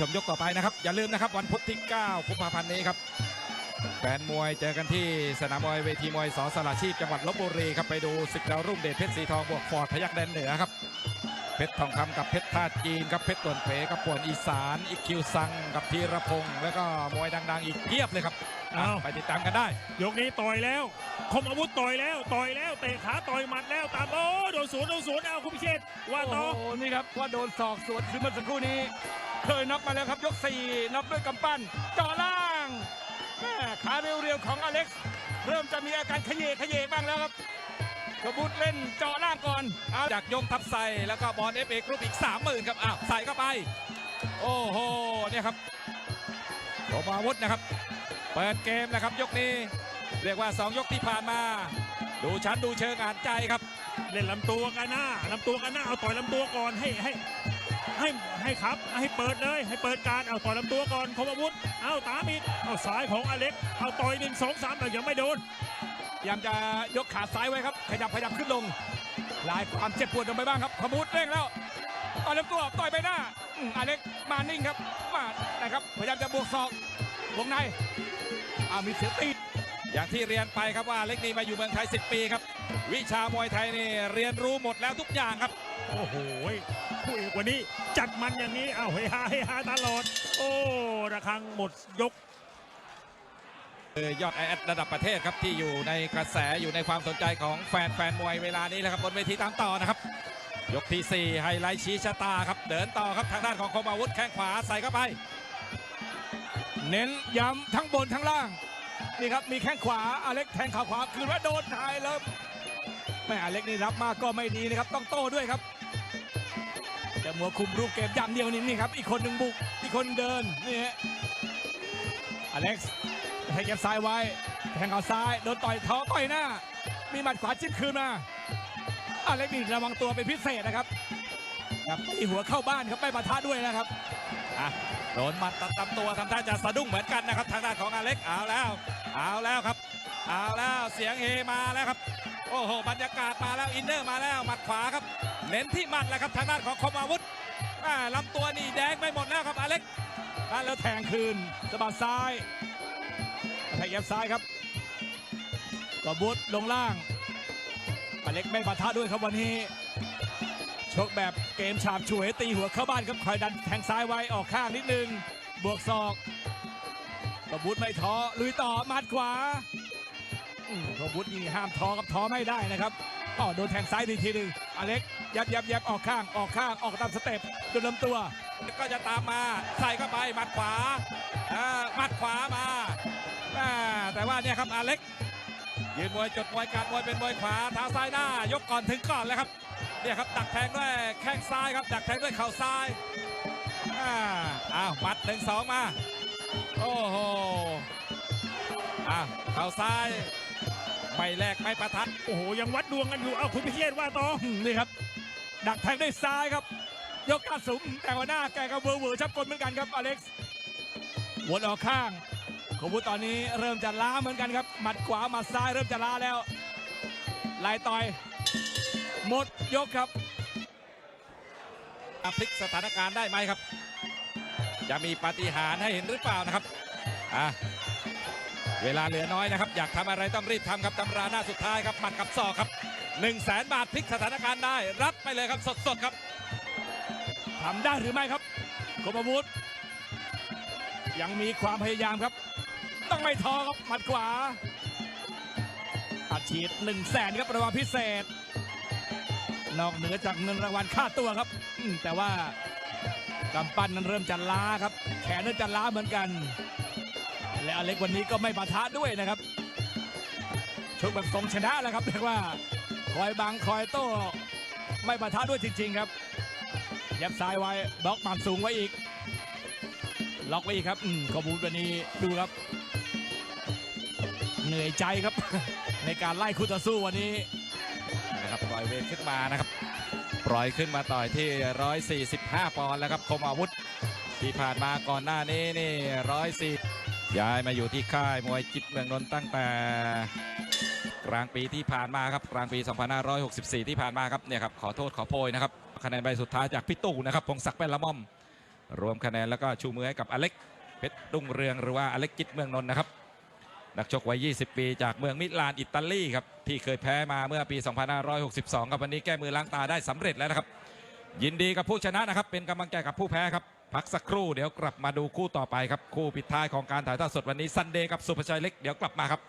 ชมยกต่อไปนะครับ อย่าลืมนะครับ วันพุธที่9กุมภาพันธ์นี้ครับแฟนมวยเจอกันที่สนามมวยเวทีมวยสอสลาชีพจังหวัดลบบุรีครับไปดูศึกดาวรุ่งเดชเพชรสีทองบวกฟอร์ดพยักแดนเหนือครับเพชรทองคำกับเพชรท่าจีนครับเพชรตวนเผกับป่วนอีสานอีกคิวซังกับธีรพงศ์แล้วก็มวยดัง ๆ อีกเพียบเลยครับอะอ้าวไปติดตามกันได้ ยกนี้ต่อยแล้ว คมอาวุธต่อยแล้วต่อยแล้วเตะขาต่อยหมัดแล้วตามโอ้โดนสวนโดนสวนเอาคุณพิเชษฐ์ว่าต่อโอ้โหนี่ครับว่าโดนศอกสวนคือเมื่อสักครู่นี้ เคยน็อกมาแล้วครับยกสี่น็อกด้วยกำปั้นจ่อล่างแม่ขาเรียวๆของอเล็กซ์เริ่มจะมีอาการขยเยขยเยบ้างแล้วครับกระบุดเล่นจาะล่างก่อนอาจากยงทับใส่แล้วก็บอลเอฟเอกรุ๊ปอีก30,000ครับอ้าวใส่เข้าไป โอ้โหเนี่ยครับโรมาวุธนะครับ เปิดเกมนะครับยกนี้ เรียกว่า 2 ยกที่ผ่านมา ดูชั้นดูเชิงอ่านใจครับ เล่นลำตัวกันหน้าลำตัวกันหน้าเอาต่อยลำตัวก่อนให้ให้ ให้ให้ครับให้เปิดเลยให้เปิดการเอาต่อยลำตัวก่อนคมอาวุธเอาตามอีกเอาสายของอเล็กเอาต่อยหนึ่งสองสามแต่ยังไม่โดนพยายามจะยกขาซ้ายไว้ครับขยับขยับขึ้นลงลายความเจ็บปวดลงไปบ้างครับขมุดเร่งแล้วต่อยลำตัวต่อยไปหน้าอเล็กมานิ่งครับมานะครับพยายามจะบวกศอกวงในอามีเสียตีอย่างที่เรียนไปครับว่าเล็กนีมาอยู่เมืองไทย 10 ปีครับ วิชามวยไทยนี่เรียนรู้หมดแล้วทุกอย่างครับ โอ้โหคู่เอกวันนี้จัดมันอย่างนี้เอาเฮฮาเฮฮาตลอด โอ้ระฆังหมดยกยอดไอแอดระดับประเทศครับที่อยู่ในกระแสอยู่ในความสนใจของแฟนแฟนมวยเวลานี้แหละครับบนเวทีตามต่อนะครับ ยกที่ 4 ไฮไลท์ชี้ชะตาครับ เดินต่อครับทางด้านของคมอาวุธแข้งขวาใส่เข้าไป เน้นย้ำทั้งบนทั้งล่างนี่ครับมีแข้งขวาอเล็กแทงขาขวาคืนว่าโดนทายแล้วแม่อเล็กนี่รับมากก็ไม่ดีนะครับต้องโต้ด้วยครับ แต่มัวคุมรูปเกมอย่างเดียวนี่นี่ครับ อีกคนหนึ่งบุก อีกคนเดิน นี่ฮะอเล็กซ์ให้เก็บซ้ายไว้ แทงเขาซ้าย โดนต่อยท้อต่อยหน้า มีหมัดขวาจิ้มคืนมาอเล็กซ์นี่ระวังตัวเป็นพิเศษนะครับครับตีหัวเข้าบ้านครับไม่ปะทะด้วยนะครับอะโดนหมัดตัดตำตัวทำท่าจะสะดุ้งเหมือนกันนะครับ ทางด้านของอเล็กเอาแล้ว เอาแล้วครับ เอาแล้วเสียงเฮมาแล้วครับ โอ้โหบรรยากาศมาแล้วอินเนอร์มาแล้วหมัดขวาครับ เน้นที่หมัดแหละครับทางด้านของคมอาวุธอ่าลำตัวนี่แดงไปหมดแล้วครับอเล็กแล้วแทงคืนสะบัดซ้ายแทงแยบซ้ายครับกบุตลงล่างอเล็กไม่ปะทะด้วยครับวันนี้ชกแบบเกมฉาบฉวยตีหัวเข้าบ้านครับคอยดันแทงซ้ายไว้ออกข้างนิดนึง บวกศอกกบุตไม่ท้อลุยต่อหมัดขวา อืมกบุตนี่ห้ามท้อครับท้อไม่ได้นะครับอ๋อโดนแทงซ้ายทีทีหนึ่งอเล็กยับยับยับออกข้างออกข้างออกตามสเต็ปจนลำตัว ก็จะตามมาใส่เข้าไปหมัดขวาอ่าหมัดขวามาอ่าแต่ว่าเนี่ยครับอเล็กยืนมวยจดมวยการมวยเป็นมวยขวาเท้าซ้ายหน้ายกก่อนถึงก่อนเลยครับเนี่ยครับดักแทงด้วยแข้งซ้ายครับดักแทงด้วยเข่าซ้ายอ่าอ้าวหมัดหนึ่งสองมาโอ้โหอ้าวเข่าซ้าย ไม่แลกไม่ประทัดโอ้โหยังวัดดวงกันอยู่เอาคุณพิเชษว่าต่องนี่ครับ ดักแทงด้วยซ้ายครับ ยกขาสูงแต่ว่าหน้าแกก็เวอร์เวอร์ชับกลเหมือนกันครับอเล็กซ์วนออกข้างขบุตตอนนี้เริ่มจะล้าเหมือนกันครับหมัดขวาหมัดซ้ายเริ่มจะล้าแล้วไล่ต่อยหมดยกครับพลิกสถานการณ์ได้ไหมครับ จะมีปาฏิหาริย์ให้เห็นหรือเปล่านะครับอะ เวลาเหลือน้อยนะครับ อยากทำอะไรต้องรีบทำครับตำราหน้าสุดท้ายครับหมัดกับศอกครับ1 0 0 0 0แสนบาทพลิกสถานการณ์ได้ รับไปเลยครับสดๆครับทำได้หรือไม่ครับคมอาวุธยังมีความพยายามครับ ต้องไม่ท้อครับหมัดขวาอัดฉีด1นึ่งแสนครับรางวัลพิเศษ นอกเหนือจากเงินรางวัลค่าตัวครับแต่ว่ากำปั้นนั้นเริ่มจะล้าครับ แขนเริ่มจะล้าเหมือนกัน และอเล็กวันนี้ก็ไม่ปะทะด้วยนะครับชกแบบทรงชนะแล้วครับเรียกว่าคอยบังคอยโต้ไม่ปะทะด้วยจริง ๆครับยับซ้ายไว้บล็อกหมัดสูงไว้อีก ล็อกไว้อีกครับอืมขบูวันนี้ดูครับ เหนื่อยใจครับ ในการไล่คู่ต่อสู้วันนี้นะครับปล่อยเวทขึ้นมานะครับปล่อยขึ้นมาต่อยที่ 145 ปอนด์แล้วครับคมอาวุธที่ผ่านมาก่อนหน้านี้นี่104 ย้ายมาอยู่ที่ค่ายมวยจิตเมืองนนท์ตั้งแต่ กลางปีที่ผ่านมาครับกลางปี 2564 ที่ผ่านมาครับเนี่ยครับขอโทษขอโพยนะครับคะแนนใบสุดท้ายจากพี่ตู่นะครับพงศักดิ์แป้นละม่อม รวมคะแนนแล้วก็ชูมือให้กับอเล็กเพชรรุ่งเรืองหรือว่าอเล็กจิตเมืองนนท์นะครับนักชกวัย 20 ปี จากเมืองมิลานอิตาลีครับที่เคยแพ้มาเมื่อปี 2562กับวันนี้แก้มือล้างตาได้สำเร็จแล้วนะครับ ยินดีกับผู้ชนะนะครับ เป็นกำลังใจกับผู้แพ้ครับ พักสักครู่เดี๋ยวกลับมาดูคู่ต่อไปครับ คู่ปิดท้ายของการถ่ายทอดสดวันนี้ซันเดย์กับสุภชัยเล็กเดี๋ยวกลับมาครับ